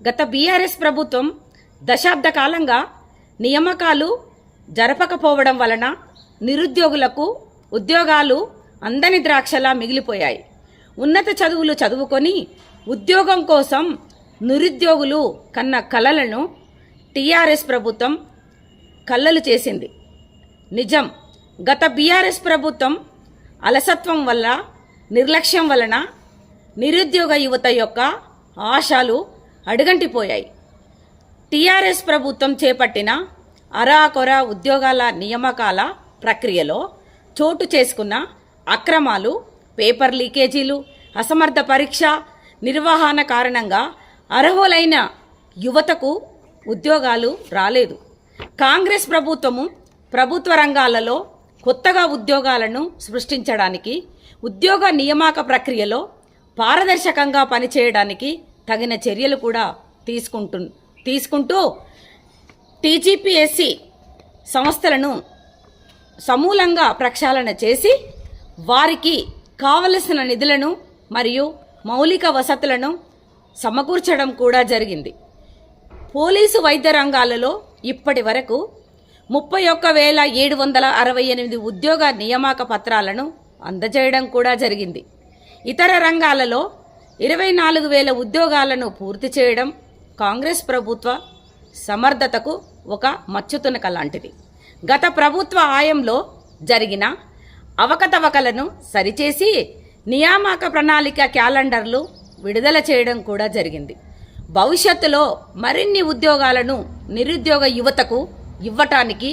గత బీఆర్ఎస్ ప్రభుత్వం దశాబ్ద కాలంగా నియామకాలు జరపకపోవడం వలన నిరుద్యోగులకు ఉద్యోగాలు అందని ద్రాక్షలా మిగిలిపోయాయి. ఉన్నత చదువులు చదువుకొని ఉద్యోగం కోసం నిరుద్యోగులు కన్న కలలను టీఆర్ఎస్ ప్రభుత్వం కళ్ళలు చేసింది. నిజం గత బీఆర్ఎస్ ప్రభుత్వం అలసత్వం వల్ల నిర్లక్ష్యం వలన నిరుద్యోగ యువత యొక్క ఆశలు అడుగంటిపోయాయి. టీఆర్ఎస్ ప్రభుత్వం చేపట్టిన అరాకొర ఉద్యోగాల నియామకాల ప్రక్రియలో చోటు చేసుకున్న అక్రమాలు పేపర్ లీకేజీలు అసమర్థ పరీక్ష నిర్వహణ కారణంగా అర్హులైన యువతకు ఉద్యోగాలు రాలేదు. కాంగ్రెస్ ప్రభుత్వము ప్రభుత్వ రంగాలలో కొత్తగా ఉద్యోగాలను సృష్టించడానికి ఉద్యోగ నియామక ప్రక్రియలో పారదర్శకంగా పనిచేయడానికి తగిన చర్యలు కూడా తీసుకుంటు తీసుకుంటూ టీజీపీఎస్సి సంస్థలను సమూలంగా ప్రక్షాళన చేసి వారికి కావలసిన నిధులను మరియు మౌలిక వసతులను సమకూర్చడం కూడా జరిగింది. పోలీసు వైద్య రంగాలలో ఇప్పటి వరకు ముప్పై ఒక్క వేల ఏడు వందల అరవై ఎనిమిది ఉద్యోగ నియామక పత్రాలను అందజేయడం కూడా జరిగింది. ఇతర రంగాలలో ఇరవై నాలుగు వేల ఉద్యోగాలను పూర్తి చేయడం కాంగ్రెస్ ప్రభుత్వ సమర్థతకు ఒక మచ్చుతునక లాంటిది. గత ప్రభుత్వ ఆయంలో జరిగిన అవకతవకలను సరిచేసి నియామక ప్రణాళిక క్యాలెండర్లు విడుదల చేయడం కూడా జరిగింది. భవిష్యత్తులో మరిన్ని ఉద్యోగాలను నిరుద్యోగ యువతకు ఇవ్వటానికి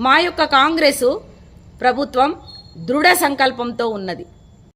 మా యొక్క కాంగ్రెసు ప్రభుత్వం దృఢ సంకల్పంతో ఉన్నది.